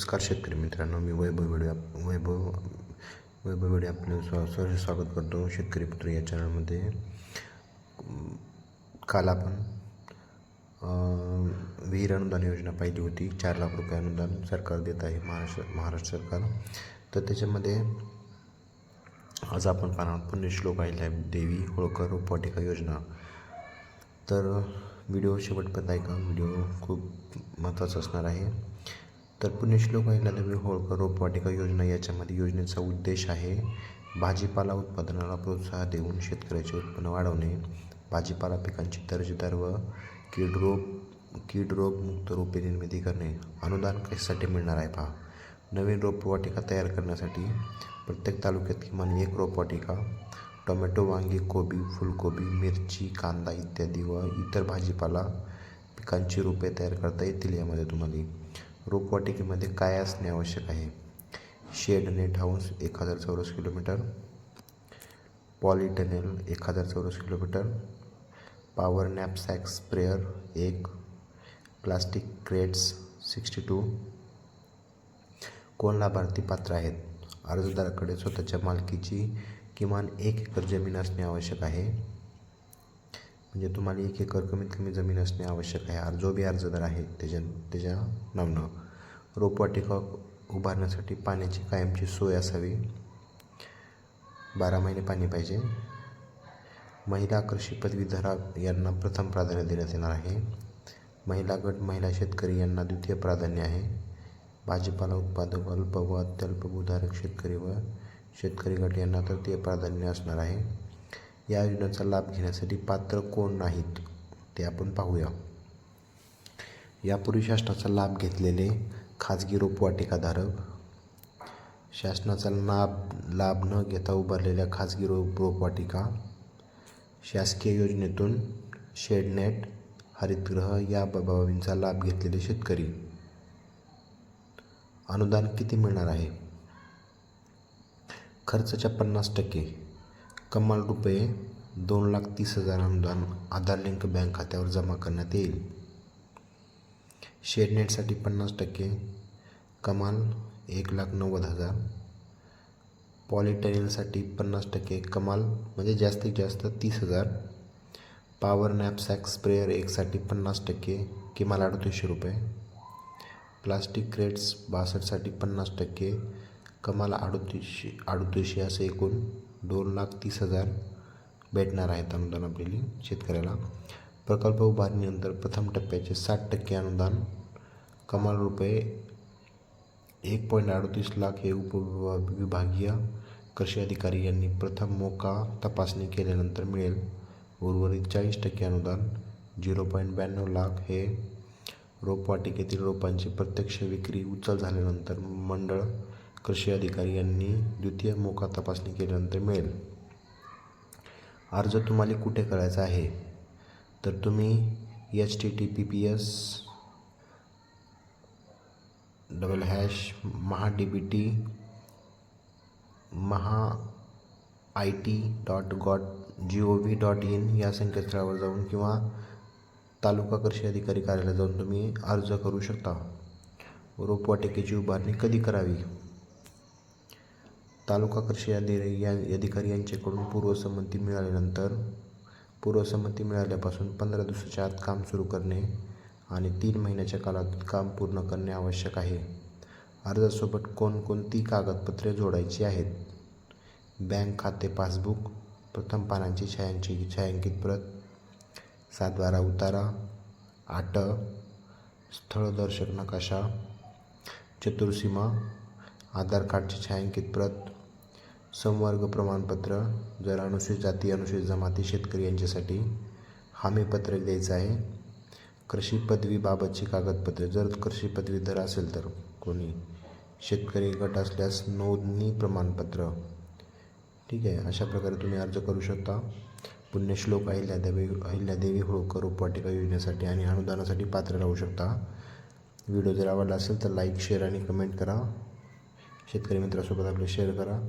नमस्कार शेतकरी मित्रांनो मी वैभव वेळी आप वैभव वैभव वेळी आपलं स्वा स्वागत करतो शेतकरी पुत्र या चॅनलमध्ये. काल आपण विहीर अनुदान योजना पाहिली होती. चार लाख रुपये अनुदान सरकार देत आहे महाराष्ट्र महाराष्ट्र सरकार. तर त्याच्यामध्ये आज आपण पाहणार पुण्यश्लोक आहे देवी होळकर रोपवाटिका योजना. तर व्हिडिओ शेवटपर्यंत ऐका व्हिडिओ खूप महत्त्वाचा असणार आहे. तर पुण्यश्लोक अहिल्यादेवी होळकर रोपवाटिका योजना याच्यामध्ये योजनेचा उद्देश आहे. भाजीपाला उत्पादनाला प्रोत्साहन देऊन शेतकऱ्याचे उत्पन्न वाढवणे. भाजीपाला पिकांची दर्जेदार व कीड रोग कीड रोगमुक्त रोपे निर्मिती करणे. अनुदान कशासाठी मिळणार आहे पहा. नवीन रोपवाटिका तयार करण्यासाठी प्रत्येक तालुक्यात किमान एक रोपवाटिका टोमॅटो वांगी कोबी फुलकोबी मिरची कांदा इत्यादी व इतर भाजीपाला पिकांची रोपे तयार करता येतील यामध्ये तुम्हाला रोपवाटिकेमध्ये काय असणे आवश्यक आहे? शेड नेट हाऊस एक हजार चौरस किलोमीटर. पॉलिटनेल एक हजार चौरस किलोमीटर. पॉवर नॅपसॅक स्प्रेअर एक. Plastic crates sixty two. कोण लाभार्थी पात्र आहेत? अर्जदाराकडे स्वतःच्या मालकीची किमान एक एकर जमीन असणे आवश्यक आहे. म्हणजे तुम्हाला एक एकर कमीत कमी जमीन असणे आवश्यक आहे. अर्ज जो बी अर्जदार आहे त्याच्या त्याच्या नावनं रोपवाटिका उभारण्यासाठी पाण्याची कायमची सोय असावी. बारा महिने पाणी पाहिजे. महिला कृषी पदवीधरा यांना प्रथम प्राधान्य देण्यात येणार आहे. महिला गट महिला शेतकरी यांना द्वितीय प्राधान्य आहे. भाजीपाला उत्पादक अल्प व अत्यल्पभूधारक शेतकरी व शेतकरी गट यांना तृतीय प्राधान्य असणार आहे. या योजनेचा लाभ घेण्यासाठी पात्र कोण नाहीत ते आपण पाहूया. यापूर्वी शासनाचा लाभ घेतलेले खाजगी रोपवाटिकाधारक. शासनाचा लाभ लाभ न घेता उभारलेल्या खाजगी रोप रोपवाटिका. शासकीय योजनेतून शेडनेट हरितगृह या बाबींचा लाभ घेतलेले शेतकरी. अनुदान किती मिळणार आहे? खर्चाच्या पन्नास टक्के. कमाल रुपये दोन लाख तीस हजार अनुदान आधार लिंक बँक खात्यावर जमा करण्यात येईल. शेडनेटसाठी पन्नास टक्के कमाल एक लाख नव्वद हजार. पॉलिटेनिलसाठी पन्नास टक्के कमाल म्हणजे जास्तीत जास्त तीस हजार. पॉवर नॅपसॅक स्प्रेअर एकसाठी पन्नास टक्के किमान अडतीसशे रुपये. प्लास्टिक क्रेट्स बासष्टसाठी पन्नास टक्के कमाल अडतीसशे अडतीसशे असे एकूण दोन लाख तीस हजार भेटणार आहेत अनुदान आपल्याला शेतकऱ्याला. प्रकल्प उभारणीनंतर प्रथम टप्प्याचे साठ टक्के अनुदान कमाल रुपये एक पॉईंट अडतीस लाख हे उपविभागीय कृषी अधिकारी यांनी प्रथम मोका तपासणी केल्यानंतर मिळेल. उर्वरित चाळीस टक्के अनुदान झिरो पॉईंट ब्याण्णव लाख हे रोपवाटिकेतील रोपांची प्रत्यक्ष विक्री उचल झाल्यानंतर मंडळ कृषी अधिकारी यांनी द्वितीय मोका तपासणी केल्यानंतर मिळेल. अर्ज तुम्हाला कुठे करायचा आहे? तर तुम्ही H T T P P S double hash Maha D B T Maha I T dot got G O V dot in या संकेतस्थळावर जाऊन किंवा तालुका कृषी अधिकारी कार्यालयात जाऊन तुम्ही अर्ज करू शकता. रोपवाटिकेची उभारणी कधी करावी? तालुका कृषी अधिकारी या अधिकारी यांच्याकडून पूर्वसंमती मिळाल्यानंतर पूर्वसंमती मिळाल्यापासून पंधरा दिवसाच्या आत काम सुरू करणे आणि तीन महिन्याच्या कालात काम पूर्ण करणे आवश्यक आहे. अर्जासोबत कोणकोणती कागदपत्रे जोडायची आहेत? बँक खाते पासबुक प्रथम पानांची छायांची छायांकित प्रत सातबारा उतारा आट स्थळदर्शक नकाशा चतुर्सीमा आधार कार्डची छायांकित प्रत संवर्ग प्रमाणपत्र जर अनुसूचित जाती अनुसूचित जमाती शेतकरी यांच्यासाठी हमीपत्रक द्यायचं आहे. कृषी पदवीबाबतची कागदपत्रे. जर कृषी पदवीधर असेल तर कोणी? शेतकरी गट असल्यास नोंदणी प्रमाणपत्र. ठीक आहे अशा प्रकारे तुम्ही अर्ज करू शकता. पुण्यश्लोक अहिल्यादेवी अहिल्यादेवी होळकर रोपवाटिका योजनेसाठी आणि अनुदानासाठी पात्र राहू शकता. व्हिडिओ जर आवडला असेल तर लाईक शेअर आणि कमेंट करा. शेतकरी मित्रासोबत आपले शेअर करा.